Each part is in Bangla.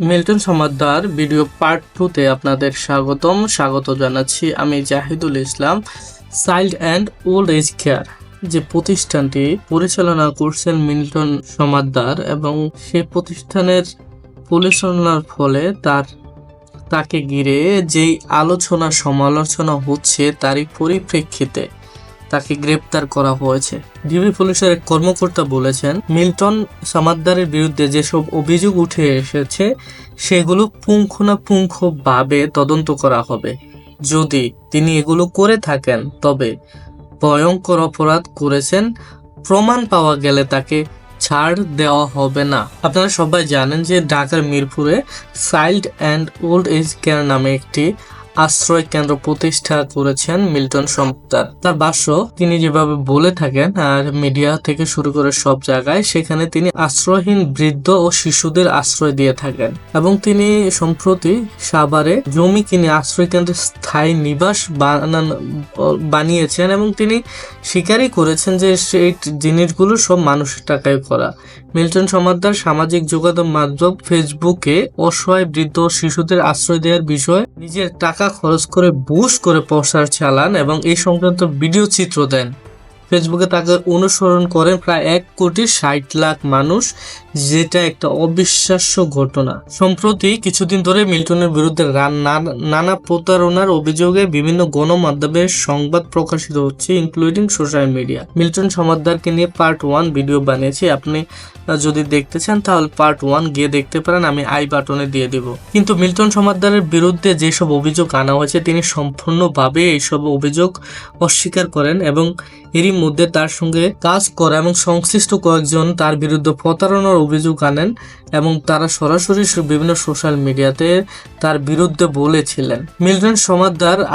মিল্টন সমাদ্দার ভিডিও পার্ট টুতে আপনাদের স্বাগতম। স্বাগত জানাচ্ছি আমি Jahidul Islam, child and old age care, যে প্রতিষ্ঠানটি পরিচালনা করছেন মিল্টন সমাদ্দার এবং সেই প্রতিষ্ঠানের পরিচালনার ফলে তার, তাকে ঘিরে যেই আলোচনা সমালোচনা হচ্ছে তারই পরিপ্রেক্ষিতে তাকে গ্রেপ্তার করা হয়েছে। ডিবি পুলিশের এক কর্মকর্তা বলেছেন, মিল্টন সামাদ্দারের বিরুদ্ধে যেসব অভিযোগ উঠে এসেছে, সেগুলো পুঙ্খানুপুঙ্খভাবে তদন্ত করা হবে। যদি তিনি এগুলো করে থাকেন, তবে ভয়ঙ্কর অপরাধ করেছেন, প্রমাণ পাওয়া গেলে তাকে ছাড় দেওয়া হবে না। আপনারা সবাই জানেন যে ঢাকার মিরপুরে child and old age care নামে একটি আশ্রয় কেন্দ্র প্রতিষ্ঠা করেছেন মিল্টন সম্পদার তার ভাষ্য তিনি যেভাবে বলে থাকেন আর মিডিয়া থেকে শুরু করে সব জায়গায়, সেখানে তিনি আশ্রয়হীন বৃদ্ধ ও শিশুদের আশ্রয় দিয়ে থাকেন এবং তিনি সম্প্রতি সাভারে জমি কিনে আশ্রয় কেন্দ্রে স্থায়ী নিবাস বানান বানিয়েছেন এবং তিনি স্বীকারই করেছেন যে সেই জিনিসগুলো সব মানুষের টাকায় করা। মিল্টন সমাদ্দার সামাজিক যোগাযোগ মাধ্যম ফেসবুকে অসহায় বৃদ্ধ শিশুদের আশ্রয় দেওয়ার বিষয়ে নিজের টাকা খরচ করে বুশ করে প্রচার চালান এবং এই সংক্রান্ত ভিডিও চিত্র দেন। ফেসবুকে তাকে অনুসরণ করেন প্রায় এক কোটি ষাট লাখ মানুষ, যেটা একটা অবিশ্বাস্য ঘটনা। সম্প্রতি কিছুদিন ধরে মিল্টনের বিরুদ্ধে নানা প্রতারণার অভিযোগে বিভিন্ন গণমাধ্যমে সংবাদ প্রকাশিত হচ্ছে ইনক্লুডিং সোশ্যাল মিডিয়া মিল্টন সমাদ্দারকে নিয়ে পার্ট ওয়ান ভিডিও বানিয়েছি। আপনি যদি দেখতে চান, তাহলে পার্ট ওয়ান গিয়ে দেখতে পারেন। আমি আই বাটনে দিয়ে দিব। কিন্তু মিল্টন সমাদ্দারের বিরুদ্ধে যেসব অভিযোগ আনা হয়েছে, তিনি সম্পূর্ণভাবে এইসব অভিযোগ অস্বীকার করেন এবং এরই মধ্যে তার সঙ্গে কাজ করা এবং সংশ্লিষ্ট কয়েকজন তার বিরুদ্ধে প্রতারণার অভিযোগ আনেন এবং তারা সরাসরি বিভিন্ন সোশ্যাল মিডিয়াতে তার বিরুদ্ধে বলেছিলেন। মিল্টন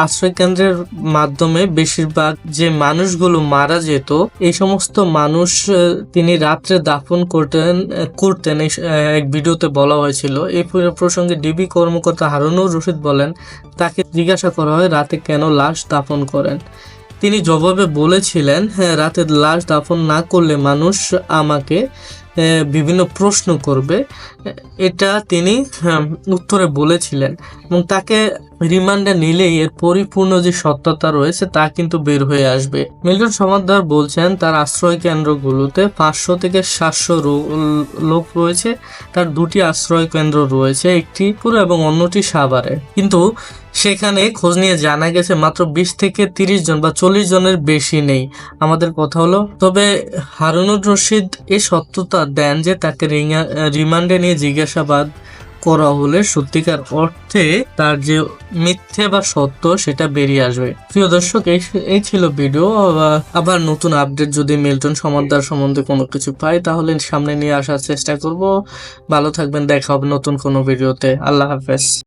আশ্রয় কেন্দ্রের মাধ্যমে বেশিরভাগ যে মানুষগুলো মারা যেত, এই সমস্ত মানুষ তিনি রাত্রে দাফন করতেন করতেন এক ভিডিওতে বলা হয়েছিল। এই প্রসঙ্গে ডিবি কর্মকর্তা হারুনুর রশিদ বলেন, তাকে জিজ্ঞাসা করা হয়, রাতে কেন লাশ দাফন করেন? তিনি জবাবে বলেছিলেন হ্যাঁ রাতে লাশ দাফন না করলে মানুষ আমাকে বিভিন্ন প্রশ্ন করবে। এটা তিনি আহ, উত্তরে বলেছিলেন এবং তাকে রিমান্ডে নিলেই এর পরিপূর্ণ যে সত্যতা রয়েছে তা কিন্তু বের হয়ে আসবে। মিল্টন সমাদ্দার বলছেন, তার আশ্রয় কেন্দ্রগুলোতে পাঁচশো থেকে সাতশো লোক রয়েছে, তার দুটি আশ্রয় কেন্দ্র রয়েছে, একটি পুরো এবং অন্যটি সাভারে। কিন্তু সেখানে খোঁজ নিয়ে জানা গেছে, মাত্র বিশ থেকে তিরিশ জন বা চল্লিশ জনের বেশি নেই। আমাদের কথা হলো, তবে হারুনুর রশিদ এই সত্যতা দেন যে তাকে রিমান্ডে নিয়ে জিজ্ঞাসাবাদ করা হলে সত্যিকার অর্থে তার যে মিথ্যে বা সত্য সেটা বেরিয়ে আসবে। প্রিয় দর্শক, এই ছিল ভিডিও। আবার নতুন আপডেট যদি মিল্টন সমাদার সম্বন্ধে কোনো কিছু পাই, তাহলে সামনে নিয়ে আসার চেষ্টা করব। ভালো থাকবেন, দেখা হবে নতুন কোনো ভিডিওতে। আল্লাহ হাফেজ।